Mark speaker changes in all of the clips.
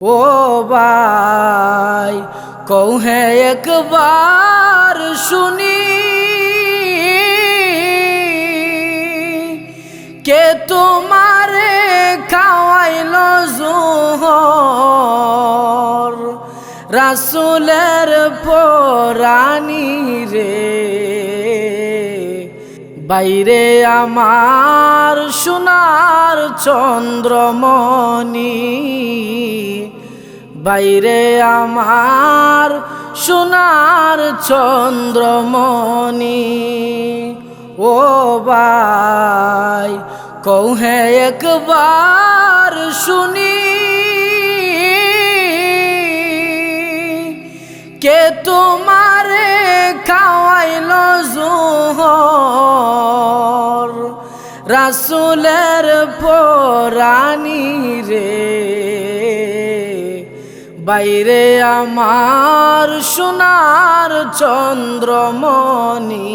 Speaker 1: ও ভাই, কৌহে একবার শুনি, কে তোমারে খাওয়াইল জোহর? রাসুলের পরানি রে, বাইরে আমার সোনার চন্দ্রমণি। বাইরে আমার সোনার চন্দ্রমণি। ও ভাই, কৌহে একবার শুনি। কে তোমারে খাওয়াইল জোহর? রাসুলের পরানি রে। বাইরে আমার সোনার চন্দ্রমণি,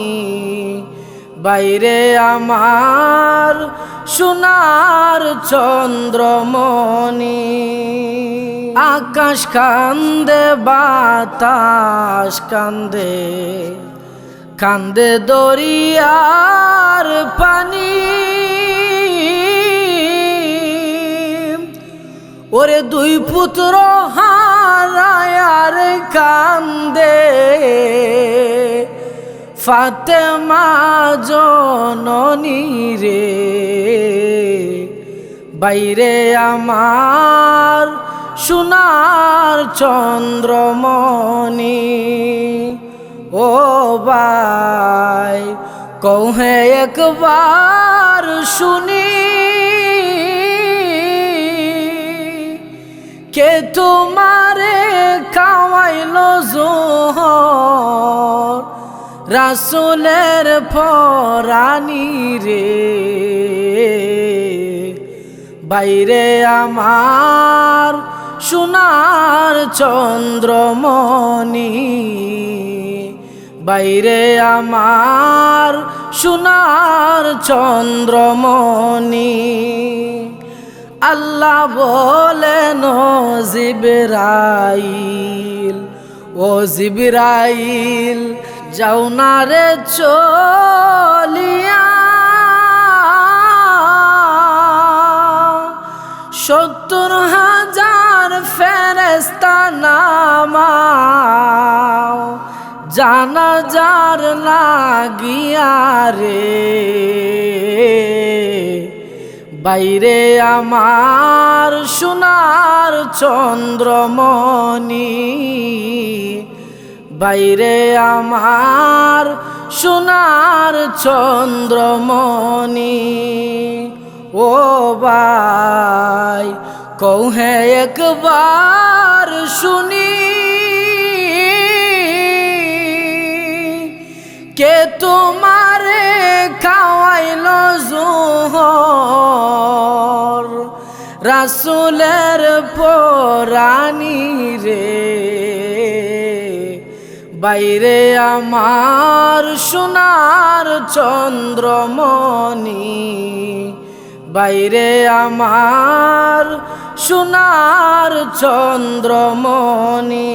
Speaker 1: বাইরে আমার সোনার চন্দ্রমণি। আকাশ কান্দে, বাতাস কান্দে কান্দে দরিয়ার পানি। ওরে দুই পুত্র হারায়ার কান্দে। ফাতেমা জননী রে, বাইরে আমার সোনার চন্দ্রমণি। ও ভাই, কৌহে একবার শুনি। কে তোমারে খাওয়াইল জোহর? রাসুলের পরানি রে। বাইরে আমার সোনার চন্দ্রমণি। বাইরে আমার সোনার চন্দ্রমণি। আল্লাহ বলেন জিবরাইল, ও জিবরাইল, যাও না রে চলিয়া। সত্তর হাজার ফেরেস্তা নামাও জানা লাগিয়া রে। বাইরে আমার সোনার চন্দ্রমণি। বাইরে আমার সোনার চন্দ্রমণি। ও ভাই, কৌহে একবার শুনি। কে তোমারে রাসুলের পরানি রে। বাইরে আমার সোনার চন্দ্রমণি বাইরে আমার সোনার চন্দ্রমণি।